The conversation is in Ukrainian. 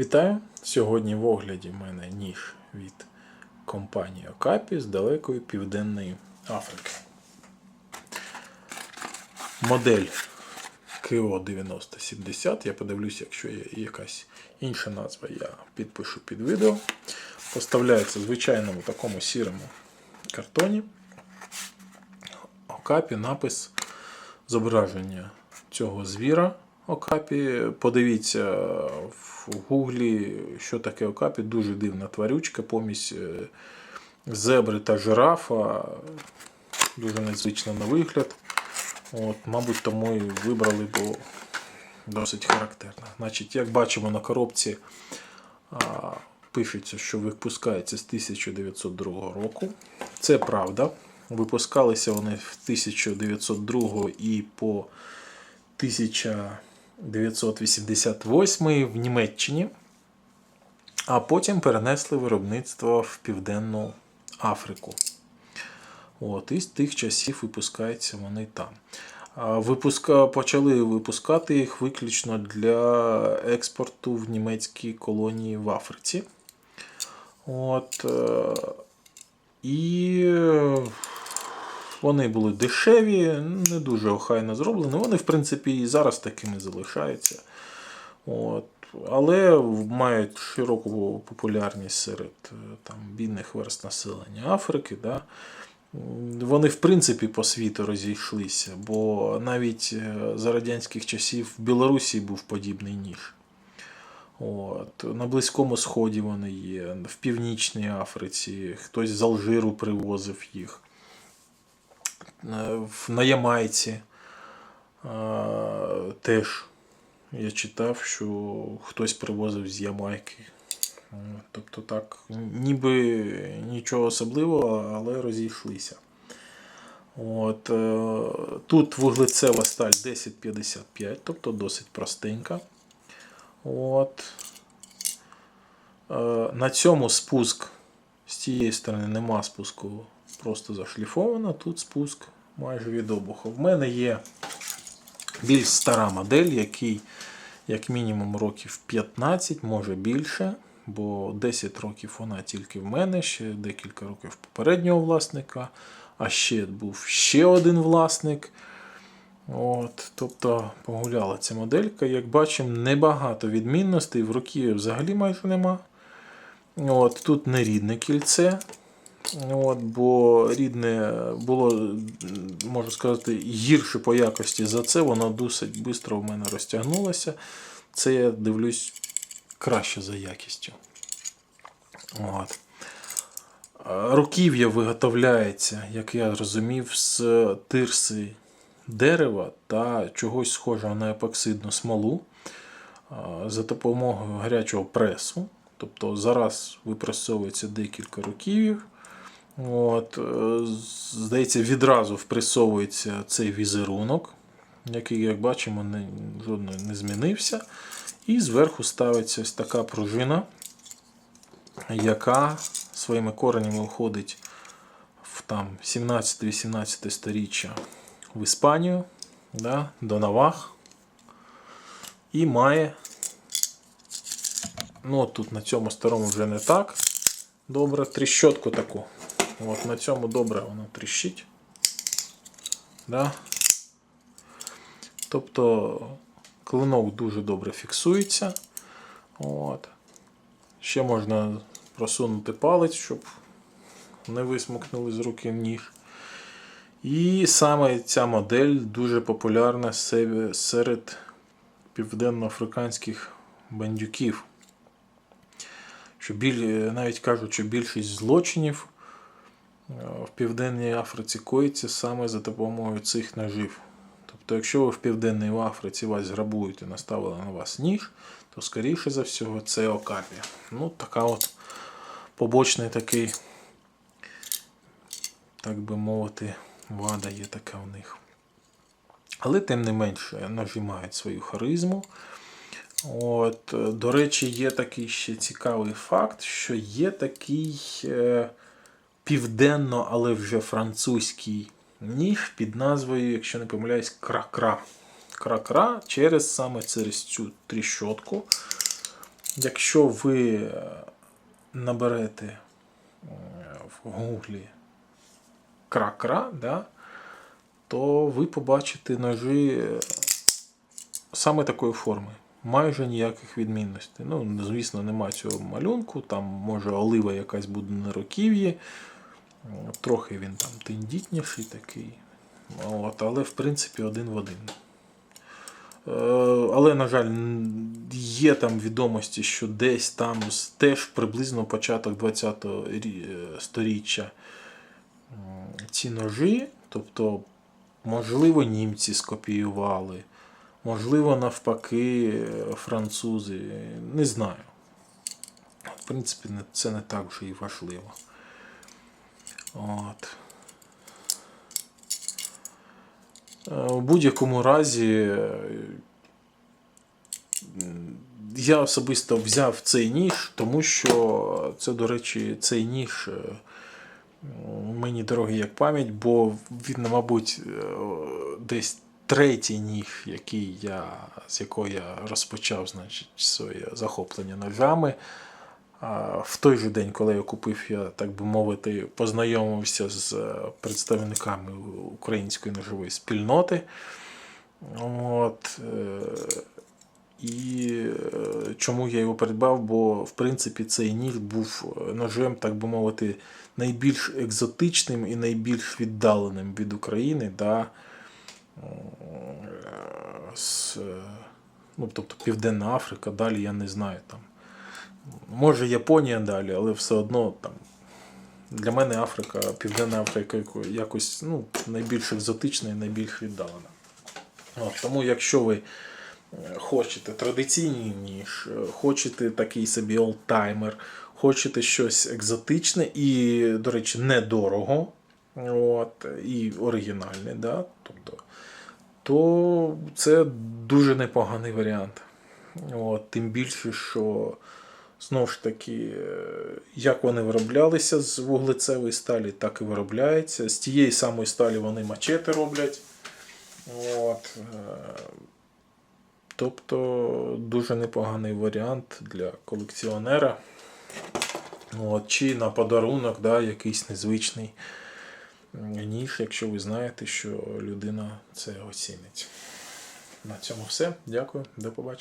Вітаю! Сьогодні в огляді в мене ніж від компанії Окапі з далекої Південної Африки. Модель KO 9070. Я подивлюся, якщо є якась інша назва, я підпишу під відео. Поставляється в звичайному такому сірому картоні. Окапі напис зображення цього звіра Окапі. Подивіться в гуглі, що таке Окапі. Дуже дивна тварючка, помість е, зебри та жирафа. Дуже незвично на вигляд. От, Мабуть, тому і вибрали, бо досить характерно. Значить, як бачимо на коробці, пишеться, що випускається з 1902 року. Це правда. Випускалися вони в 1902 і по 1988 в Німеччині, а потім перенесли виробництво в Південну Африку. От, і з тих часів випускаються вони там. Випуска, почали випускати їх виключно для експорту в німецькі колонії в Африці. От, е, і вони були дешеві, не дуже охайно зроблені. Вони, в принципі, і зараз такими залишаються. От. Але мають широку популярність серед е, там, бідних верст населення Африки. Да? Вони, в принципі, по світу розійшлися, бо навіть е, за радянських часів в Білорусі був подібний ніж. От. На Близькому Сході вони є, в Північній Африці, хтось з Алжиру привозив їх. Е, На Ямайці е, теж я читав, що хтось привозив з Ямайки. Е, Тобто так, ніби нічого особливого, але розійшлися. От, тут вуглецева сталь 1055, тобто досить простенька. От. На цьому спуск з цієї сторони нема спуску, просто зашліфовано. Тут спуск майже від обуху. В мене є більш стара модель, який як мінімум років 15, може більше, бо 10 років вона тільки в мене, ще декілька років попереднього власника, а ще був ще один власник. От, тобто погуляла ця моделька. Як бачимо, небагато відмінностей, в руки взагалі майже нема. От, тут не рідне кільце. От, бо рідне було, можу сказати, гірше по якості за це, воно досить швидко в мене розтягнулося. Це я дивлюсь краще за якістю. От. Руків'я виготовляється, як я зрозумів, з тирси дерева та чогось схожого на епоксидну смолу за допомогою гарячого пресу. Тобто зараз випресовується декілька руків'їв. От, е, здається, відразу впресовується цей візерунок, який, як бачимо, не, жодно не змінився. І зверху ставиться ось така пружина, яка своїми коренями входить в 17-18 сторіччя в Іспанію да, до Навах. І має. Ну, тут на цьому старому вже не так. Добре, тріщотку таку. От на цьому добре воно тріщить. Да? Тобто клинок дуже добре фіксується. От. Ще можна просунути палець, щоб не висмокнули з руки ніж. І саме ця модель дуже популярна се- серед південноафриканських бандюків. Що біль... Навіть кажуть, що більшість злочинів в Південній Африці коїться саме за допомогою цих ножів. Тобто, якщо ви в Південній Африці вас грабують і наставили на вас ніж, то скоріше за всього це окапі. Ну, така от побочний такий, так би мовити, вада є така в них. Але тим не менше ножі мають свою харизму. От, е, до речі, є такий ще цікавий факт, що є такий е, південно, але вже французький ніж під назвою, якщо не помиляюсь, кракра. Кракра через саме через цю тріщотку. якщо ви е, наберете е, в гуглі кракра, да, то ви побачите ножі е, саме такої форми. Майже ніяких відмінностей. Ну, звісно, нема цього малюнку, там може олива якась буде на руків'ї. Трохи він там тендітніший такий. От, але в принципі один в один. Е, Але, на жаль, є там відомості, що десь там теж приблизно початок 20-го е, сторіччя ці ножі, тобто, можливо, німці скопіювали, можливо, навпаки, е, французи. Не знаю. В принципі, це не так вже і важливо. От. Е, У будь-якому разі я особисто взяв цей ніж, тому що це, до речі, цей ніж е, мені дорогий як пам'ять, бо він, мабуть, е, десь третій ніж, який я, з якого я розпочав значить, своє захоплення ножами. В той же день, коли я купив, я, так би мовити, познайомився з е, представниками української ножової спільноти. От, е, і е, чому я його придбав? Бо, в принципі, цей ніж був ножем, так би мовити, найбільш екзотичним і найбільш віддаленим від України. Да, з, ну, тобто Південна Африка, далі я не знаю там. Може Японія далі, але все одно там. Для мене Африка, Південна Африка якось ну, найбільш екзотична і найбільш віддалена. От, тому якщо ви е, хочете традиційний ніж, е, хочете такий собі олдтаймер, хочете щось екзотичне і, до речі, недорого, от, і оригінальне, да, тобто, то це дуже непоганий варіант. От, тим більше, що знову ж таки, е, як вони вироблялися з вуглецевої сталі, так і виробляються. З тієї самої сталі вони мачети роблять. От, е, тобто дуже непоганий варіант для колекціонера. От, чи на подарунок, да, якийсь незвичний ніж, якщо ви знаєте, що людина це оцінить. На цьому все. Дякую, до побачення.